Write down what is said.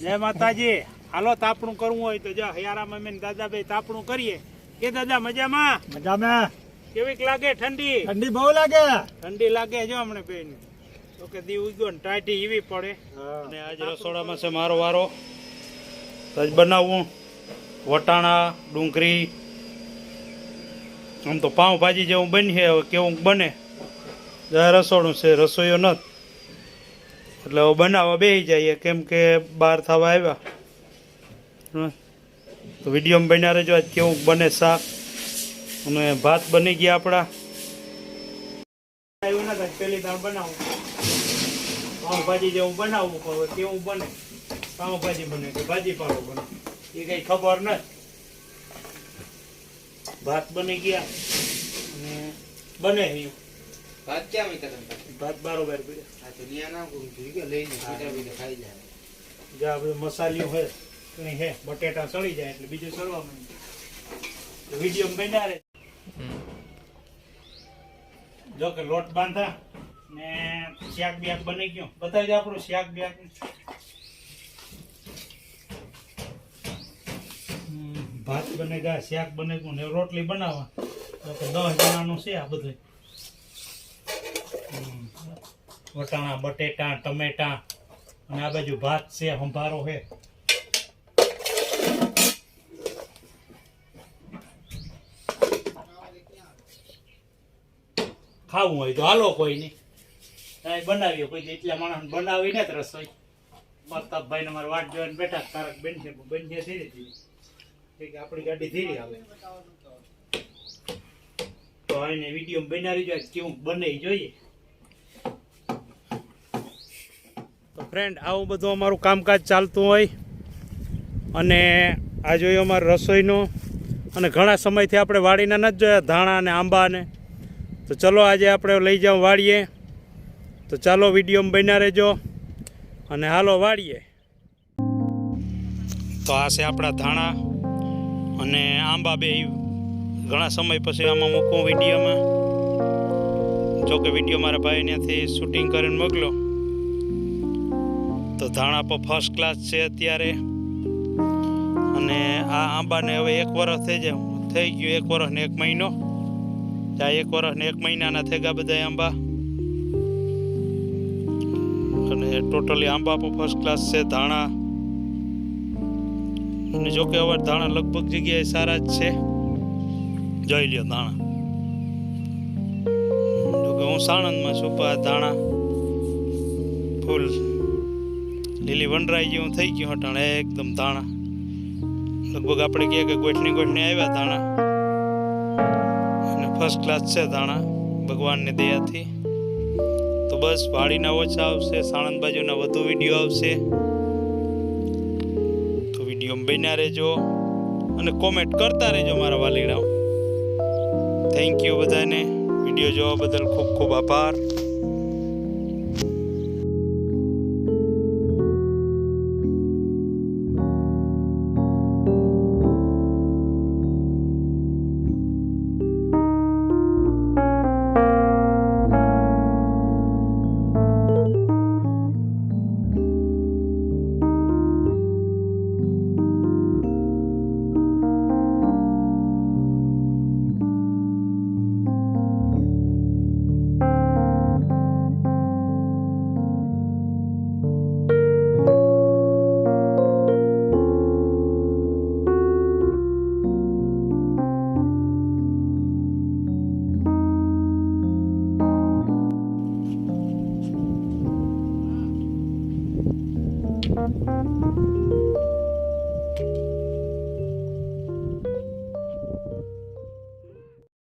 જય માતાજી. હાલો તાપણું કરવું હોય તો જો હયારામાં મેં દાદાભાઈ તાપણું કરીએ. કે દાદા મજામાં? મજામાં. કેવીક લાગે? ઠંડી? ઠંડી બહુ લાગે. ઠંડી લાગે જો હમણે બેન. તો કે દી ઉગ્યો ને ટાઢી એવી પડે. અને આજ રસોડામાં છે મારો વારો. સજ બનાવવું વટાણા ડુંગળી. આમ તો પાઉંભાજી જેવું બનશે હવે કેવું બને. રસોડું છે રસોઈયો નથી. એટલે બનાવવા બેસી જઈએ. કેમ કે બહાર થવા આવ્યા. તો વિડીયોમાં બન્યા રહેજો. આજ કેવું બને શાક અને ભાત બની ગયા આપણા. એવું નથી પેલી દાળ પાઉંભાજી જેવું બનાવવું હવે કેવું બને? પાઉંભાજી બને કે ભાજી પાડો બને? એ કંઈ ખબર નથી. ભાત બની ગયા અને બને એવું. ભાત ક્યાં મૂક્યા ભાત બારોબાર આ તો ન્યા ના કોઈ જોઈ ગયો લઈ જાય ખાઈ જાય. મસાલિયું હોય હે બટેટા સળી જાય એટલે બીજું સળવા માંડે. વીડિયો બન્યા રે જો કે લોટ બાંધા ને શાક બ્યાક બની ગયો. બતાવી દે આપણું શાક બ્યાક. ભાત બને ગયા શાક બને ગયું ને રોટલી બનાવવા. તો કે દસ જણાનું છે આ બધું. વટાણા, બટેટા, ટમેટા અને આ બાજુ ભાત છે, સંભારો છે. ખાવું હોય તો હાલો કોઈ નહીં. કાંઈ બનાવીએ કોઈ એટલા માણસ બનાવીને જ રસોઈ પ્રતાપભાઈ ને મારે વાટ જોઈને બેઠા તારક બેન છે બેન છે ધીરે. ધીરે આપણી ગાડી ધીરે આવે. તો એને વીડિયો બનાવી જોઈએ, કેવું બને જોઈએ. ફ્રેન્ડ આવું બધું અમારું કામકાજ ચાલતું હોય. અને આ જોયું અમારું રસોઈનું. અને ઘણા સમયથી આપણે વાડીને નથી જોયા, ધાણા અને આંબાને તો ચલો આજે આપણે લઈ જાઉં વાડીએ. તો ચાલો વિડીયોમાં બન્યા રહેજો. અને હાલો વાડીએ. તો આ છે આપણા ધાણા અને આંબા બે. ઘણા સમય પછી આમાં મૂકું વિડીયોમાં. જો કે વીડિયો મારા ભાઈ ત્યાંથી શૂટિંગ કરીને મોકલો તો ધાણા પર ફર્સ્ટ ક્લાસ છે અત્યારે. અને આ આંબાને હવે એક વર્ષ થઈ જાય. થઈ ગયું એક વર્ષ ને એક મહિનો. આ એક વર્ષ ને એક મહિનાના થઈ ગયા બધા આંબા. અને ટોટલી આંબા પર ફર્સ્ટ ક્લાસ છે, ધાણા. અને જોકે હવે ધાણા લગભગ જગ્યાએ સારા જ છે. જોઈ લ્યો ધાણા. જોકે હું સાણંદમાં છું, પણ આ ધાણા ફૂલ લીલી વનરાઈ જેવું થઈ ગયું હટાણે એકદમ ધાણા. લગભગ આપણે કહીએ કે ગોઠણી ગોઠણી આવ્યા ધાણા. અને ફર્સ્ટ ક્લાસ છે ધાણા, ભગવાનની દયાથી. તો બસ, વાડીના ઓછા આવશે સાણંદ બાજુના વધુ વીડિયો આવશે. તો વીડિયો બન્યા રહેજો અને કોમેન્ટ કરતા રહેજો મારા વાલીડાઓ થેન્ક યુ બધાને. વીડિયો જોવા બદલ ખૂબ ખૂબ આભાર.